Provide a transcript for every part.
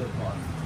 the park.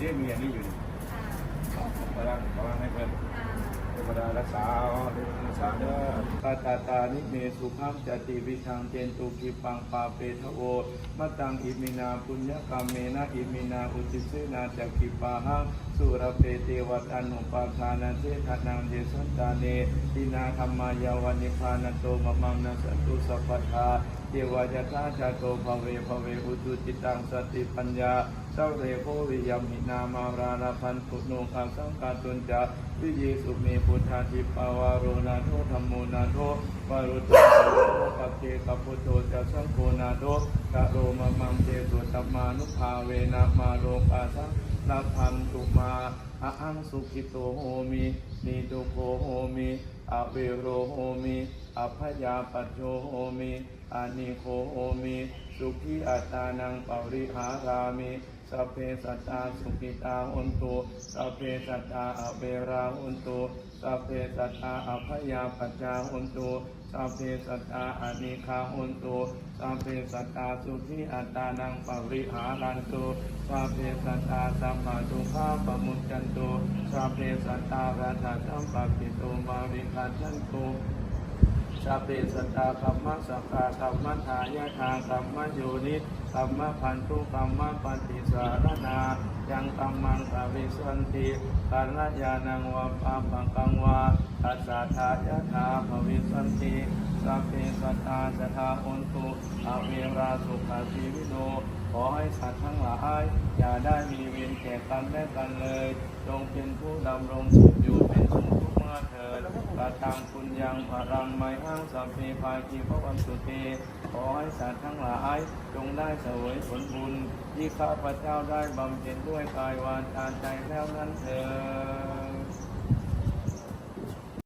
ได้มีอันนี้อยู่พลังพลังให้เพิ่นเทวดารักษาเทวดารักษาเด้อตาตาตานิเมสุขังจติวิชังเจนตุกิปังปาเปทะโวมะตังอิมินาปุญญกรรมเมนะอิมินาอุติเสนาจักขิปาหังสุรเปเตวตันุปาทานาเทธนังเดสันตาเนตินาธรรมายาวานิพานโตมะมังนัสสตุสัพพทา เทวายะธาชาโตภเวภเวอุตุจิตังสติปัญญาเจ้าเรโพวิยมหินามารานาพันตุโนคังสังกาตุนจาวิเยสุเมพุทธาทิปาวาโรนาโทธรรมโมนาโทวารุตโตปะเกกัพุทโธจะสังโฆนาโทกะโรมมังเตตุตัมมานุภาเวนะมาโลกาสัง ลาพันตุมาอาังสุขิโตโหมินิตุโคโหมิอเวโรโหมิอภยาปัจโจโหมิอานิโคโหมิสุขีอัตานังปริหารามิ สัพเพสัตตาสุขิตาหุนตุสัพเพสัตตาอเวราหุนตุสัพเพสัตตาอภยาปัจจาหุนตุสัพเพสัตตาอานิคาหุนตุสัพเพสัตตาสุขีอัตตานังปริหารันตุสัพเพสัตตาสัมมาตุขาปมุจจันตุสัพเพสัตตาราชาสัมปปิโตมาวิคันตันตุ สัพเพสัตตาคัมมะสัพพะคัมมะทายะทาคัมมะโยนิคัมมะพันธุคัมมะปันติสารนายังคัมมังสวิสันติกัลยาณังวะปาปังกังวาตัสสะทายะทาภวิสันติสัพเพสัตตาสทาอุนตุอเวราสุขาชีวิโนขอให้สัตว์ทั้งหลายอย่าได้มีเวรแก่กันและกันเลย จงเป็นผู้ดำรงสุขอยู่เป็นสุข มื่อเถิดกระตังคุณยังพรังไมหังสัพเพภาคีพระวันสุเตขอให้สัตว์ทั้งหลาย จงได้เสวยผลบุญที่ข้าพเจ้าได้บำเพ็ญด้วยกายวาจาใจแล้วนั้นเถิด